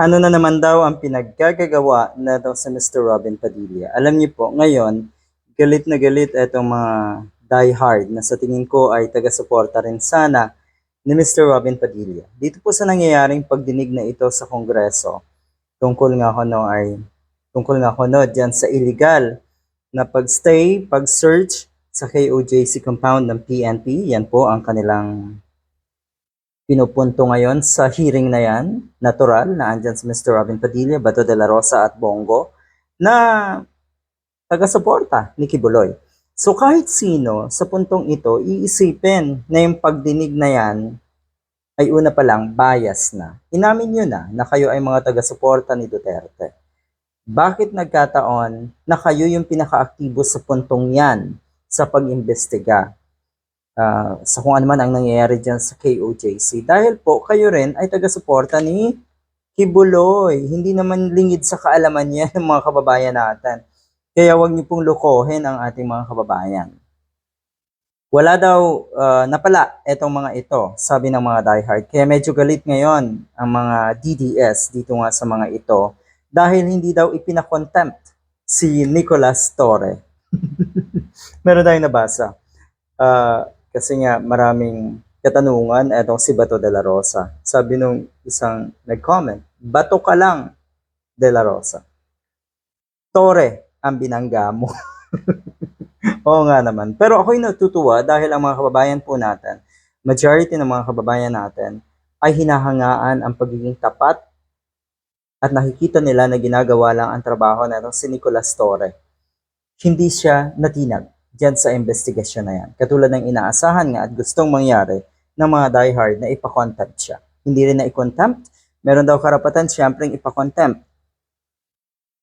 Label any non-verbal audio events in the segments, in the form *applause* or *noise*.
Ano na naman daw ang pinaggagawa na daw sa Mr. Robin Padilla? Alam niyo po, ngayon, galit na galit itong mga diehard na sa tingin ko ay taga-suporta rin sana ni Mr. Robin Padilla. Dito po sa nangyayaring pagdinig na ito sa Kongreso, tungkol nga kuno ay tungkol nga kuno diyan sa illegal na pagstay, pag-search sa KOJC compound ng PNP. Yan po ang kanilang pinupunto ngayon sa hearing na yan, natural, na andyan si Mr. Robin Padilla, Bato de la Rosa at Bongo, na taga-suporta ni Kibuloy. So kahit sino sa puntong ito, iisipin na yung pagdinig na yan ay una pa lang bias na. Inamin nyo na na kayo ay mga taga-suporta ni Duterte. Bakit nagkataon na kayo yung pinakaaktibo sa puntong yan sa pag-imbestiga? Ah, sa kung ano man ang nangyayari dyan sa KOJC. Dahil po, kayo rin ay taga-suporta ni Kibuloy. Hindi naman lingid sa kaalaman niya *laughs* ng mga kababayan natin. Kaya wag niyo pong lukohin ang ating mga kababayan. Wala daw ah, napala itong mga ito, sabi ng mga diehard. Kaya medyo galit ngayon ang mga DDS dito nga sa mga ito dahil hindi daw ipinakontempt si Nicolas Torre. *laughs* Meron tayong nabasa. Ah, kasi nga maraming katanungan etong si Bato de la Rosa. Sabi nung isang nag-comment, Bato ka lang de la Rosa. Tore ang binangga mo. *laughs* Oo nga naman. Pero ako'y natutuwa dahil ang mga kababayan po natin, majority ng mga kababayan natin, ay hinahangaan ang pagiging tapat at nakikita nila na ginagawa lang ang trabaho na si Nicolas Torre. Hindi siya natinag dyan sa investigasyon na yan. Katulad ng inaasahan nga at gustong mangyari ng mga diehard na ipakontempt siya. Hindi rin na i-contempt, meron daw karapatan siyempre ipakontempt.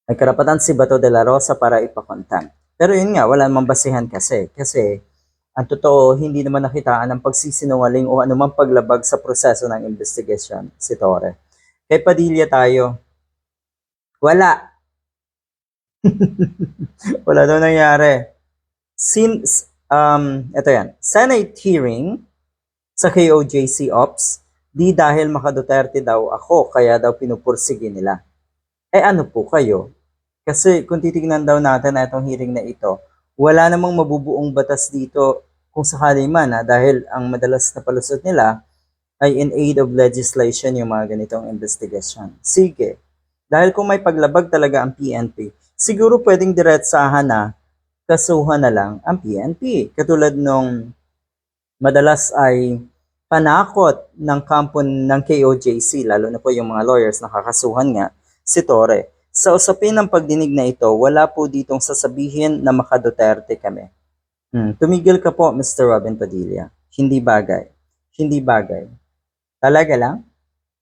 May karapatan si Bato de la Rosa para ipakontempt. Pero yun nga, wala namang basihan kasi. Kasi ang totoo, hindi naman nakitaan ng pagsisinungaling o anumang paglabag sa proseso ng investigasyon si Torre. Kay Padilla tayo, wala. *laughs* wala daw nangyari. Since, um, ito yan, Senate hearing sa KOJC Ops, di dahil maka Duterte daw ako, kaya daw pinupursige nila. Eh ano po kayo? Kasi kung titignan daw natin na itong hearing na ito, wala namang mabubuong batas dito kung sakali man ha, dahil ang madalas na palusot nila ay in aid of legislation yung mga ganitong investigation. Sige, dahil kung may paglabag talaga ang PNP, siguro pwedeng diretsahan na kasuhan na lang ang PNP. Katulad nung madalas ay panakot ng kampo ng KOJC, lalo na po yung mga lawyers na kakasuhan nga, si Torre. Sa usapin ng pagdinig na ito, wala po ditong sasabihin na makaduterte kami. Hmm, tumigil ka po, Mr. Robin Padilla. Hindi bagay. Hindi bagay. Talaga lang?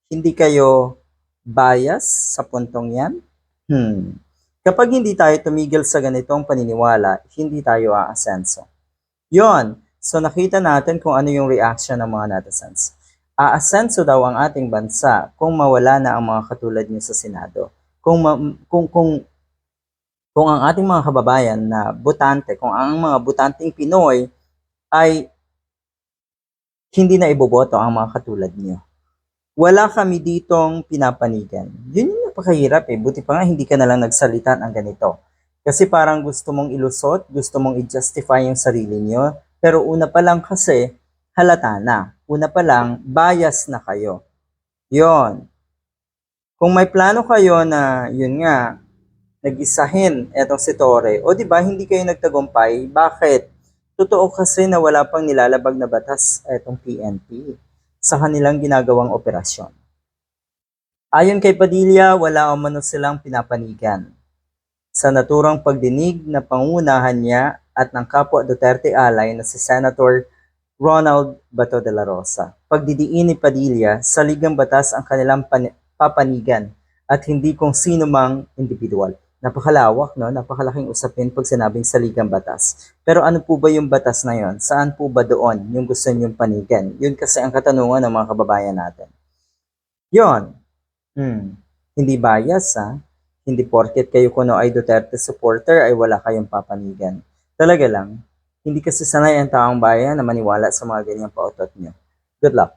Hindi kayo bias sa puntong yan? Hmm. Kapag hindi tayo tumigil sa ganitong paniniwala, hindi tayo aasenso. Yon. So nakita natin kung ano yung reaction ng mga netizens. Aasenso daw ang ating bansa kung mawala na ang mga katulad niyo sa Senado. Kung ma- kung kung kung ang ating mga kababayan na butante, kung ang mga butanteng Pinoy ay hindi na iboboto ang mga katulad niyo. Wala kami ditong pinapanigan. Yun yung napakahirap eh. Buti pa nga hindi ka na lang nagsalita ng ganito. Kasi parang gusto mong ilusot, gusto mong i-justify yung sarili niyo. Pero una pa lang kasi, halata na. Una pa lang, bias na kayo. Yon. Kung may plano kayo na, yun nga, nag-isahin etong si Torre, o di ba hindi kayo nagtagumpay, bakit? Totoo kasi na wala pang nilalabag na batas etong PNP sa kanilang ginagawang operasyon. Ayon kay Padilla, wala o mano silang pinapanigan. Sa naturang pagdinig na pangunahan niya at ng kapwa Duterte alay na si Senator Ronald Bato de la Rosa. Pagdidiin ni Padilla sa ligang batas ang kanilang pan- papanigan at hindi kung sino mang individual. Napakalawak, no? Napakalaking usapin pag sinabing saligang batas. Pero ano po ba yung batas na yon? Saan po ba doon yung gusto niyong panigan? Yun kasi ang katanungan ng mga kababayan natin. Yon. Hmm. Hindi bias, ha? Hindi porket kayo kuno ay Duterte supporter ay wala kayong papanigan. Talaga lang, hindi kasi sanay ang taong bayan na maniwala sa mga ganyang pautot niyo. Good luck.